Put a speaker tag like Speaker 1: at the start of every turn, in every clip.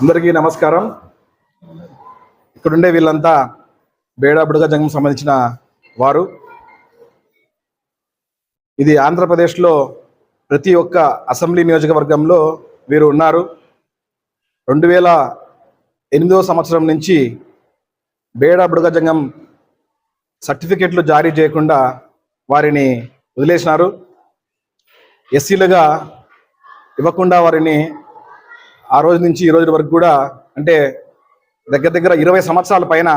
Speaker 1: అందరికీ నమస్కారం. ఇక్కడుండే వీళ్ళంతా బేడా బుడగ జంగం సంబంధించిన వారు. ఇది ఆంధ్రప్రదేశ్లో ప్రతి ఒక్క అసెంబ్లీ నియోజకవర్గంలో వీరు ఉన్నారు. రెండు వేల ఎనిమిదవ సంవత్సరం నుంచి బేడా బుడగ జంగం సర్టిఫికెట్లు జారీ చేయకుండా వారిని వదిలేసినారు. ఎస్సీలుగా ఇవ్వకుండా వారిని ఆ రోజు నుంచి ఈ రోజు వరకు కూడా అంటే దగ్గర దగ్గర ఇరవై సంవత్సరాల పైన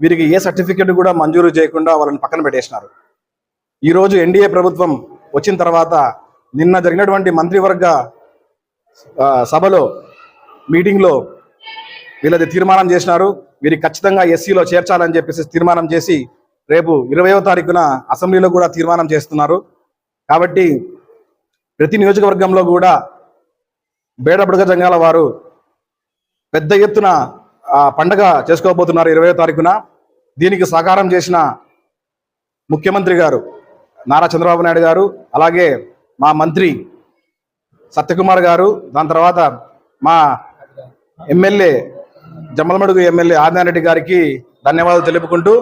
Speaker 1: వీరికి ఏ సర్టిఫికెట్ కూడా మంజూరు చేయకుండా వాళ్ళని పక్కన పెట్టేసినారు. ఈరోజు ఎన్డీఏ ప్రభుత్వం వచ్చిన తర్వాత నిన్న జరిగినటువంటి మంత్రివర్గ సభలో మీటింగ్లో వీళ్ళది తీర్మానం చేసినారు. వీరికి ఖచ్చితంగా ఎస్సీలో చేర్చాలని చెప్పేసి తీర్మానం చేసి రేపు ఇరవయో తారీఖున అసెంబ్లీలో కూడా తీర్మానం చేస్తున్నారు. కాబట్టి ప్రతి నియోజకవర్గంలో కూడా బేడబుడగ జంగాల వారు పెద్ద ఎత్తున పండగ చేసుకోబోతున్నారు ఇరవై తారీఖున. దీనికి సహకారం చేసిన ముఖ్యమంత్రి గారు నారా చంద్రబాబు నాయుడు గారు అలాగే మా మంత్రి సత్యకుమార్ గారు దాని తర్వాత మా ఎమ్మెల్యే జమ్మలమడుగు ఎమ్మెల్యే ఆదినారెడ్డి గారికి ధన్యవాదాలు తెలుపుకుంటూ.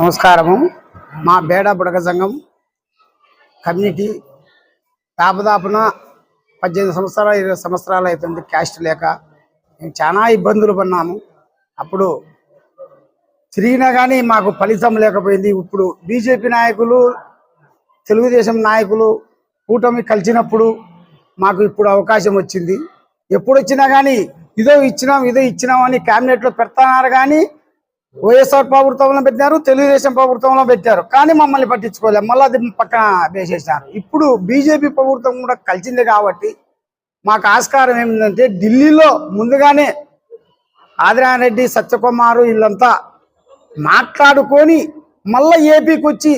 Speaker 2: నమస్కారము. మా బేడ బుడక సంఘం కమ్యూనిటీ తాపదాపున పద్దెనిమిది సంవత్సరాలు ఇరవై సంవత్సరాలు అవుతుంది క్యాస్ట్ లేక. మేము చాలా ఇబ్బందులు పడినాము అప్పుడు తిరిగినా కానీ మాకు ఫలితం లేకపోయింది. ఇప్పుడు బీజేపీ నాయకులు తెలుగుదేశం నాయకులు కూటమి కలిసినప్పుడు మాకు ఇప్పుడు అవకాశం వచ్చింది. ఎప్పుడు వచ్చినా కానీ ఇదో ఇచ్చినాం ఇదో ఇచ్చినాం అని క్యాబినెట్లో పెడతాన్నారు కానీ వైఎస్ఆర్ ప్రభుత్వంలో పెట్టినారు తెలుగుదేశం ప్రభుత్వంలో పెట్టారు. కానీ మమ్మల్ని పట్టించుకోలేదు మళ్ళీ అది పక్కన వేసేసినారు. ఇప్పుడు బీజేపీ ప్రభుత్వం కూడా కలిసింది కాబట్టి మాకు ఆస్కారం ఏమిటంటే ఢిల్లీలో ముందుగానే ఆదినారెడ్డి సత్యకుమారు వీళ్ళంతా మాట్లాడుకొని మళ్ళీ ఏపీకి వచ్చి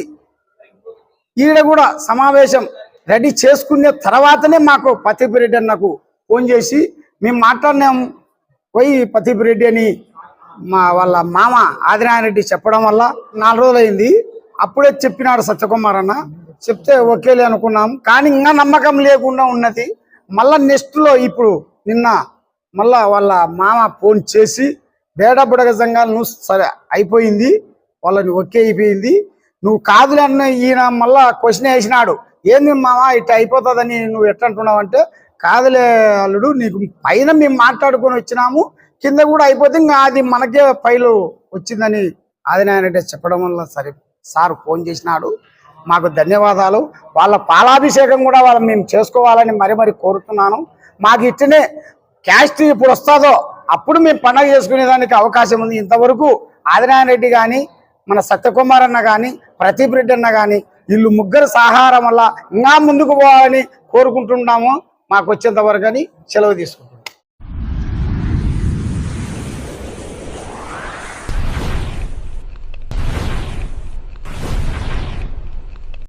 Speaker 2: ఈడ కూడా సమావేశం రెడీ చేసుకునే తర్వాతనే మాకు పతిపిరెడ్డి అన్నకు ఫోన్ చేసి మేము మాట్లాడినాం పోయి పతిపిరెడ్డి అని మా వాళ్ళ మామ ఆదినారెడ్డి చెప్పడం వల్ల నాలుగు రోజులు అయింది అప్పుడే చెప్పినాడు సత్యకుమార్ అన్న. చెప్తే ఓకేలే అనుకున్నాం. కానీ ఇంకా నమ్మకం లేకుండా ఉన్నది. మళ్ళా నెక్స్ట్లో ఇప్పుడు నిన్న మళ్ళా వాళ్ళ మామ ఫోన్ చేసి బేడ బుడగ సంఘాలు నువ్వు సరే అయిపోయింది. వాళ్ళని ఓకే అయిపోయింది. నువ్వు కాదులే అన్న ఈయన మళ్ళా క్వశ్చన్ వేసినాడు. ఏంది మామ ఇట్లా అయిపోతుందని నువ్వు ఎట్లా అంటున్నావు అంటే కాదులే అల్లుడు నీకు పైన మేము మాట్లాడుకొని వచ్చినాము. కింద కూడా అయిపోతే ఇంకా అది మనకే ఫైలు వచ్చిందని ఆదినాయన చెప్పడం వల్ల సరే. సార్ ఫోన్ చేసినాడు. మాకు ధన్యవాదాలు. వాళ్ళ పాలాభిషేకం కూడా వాళ్ళ మేము చేసుకోవాలని మరి మరి కోరుతున్నాను. మాకు ఇట్టనే క్యాస్ట్ ఇప్పుడు వస్తుందో అప్పుడు మేము పండగ చేసుకునేదానికి అవకాశం ఉంది. ఇంతవరకు ఆదినారాయణ రెడ్డి కానీ మన సత్యకుమార్ అన్న కానీ ప్రదీప్ రెడ్డి అన్న కానీ వీళ్ళు ముగ్గురు సహారం వల్ల ఇంకా ముందుకు పోవాలని కోరుకుంటున్నాము. మాకు వచ్చేంత వరకు అని సెలవు తీసుకుంటాం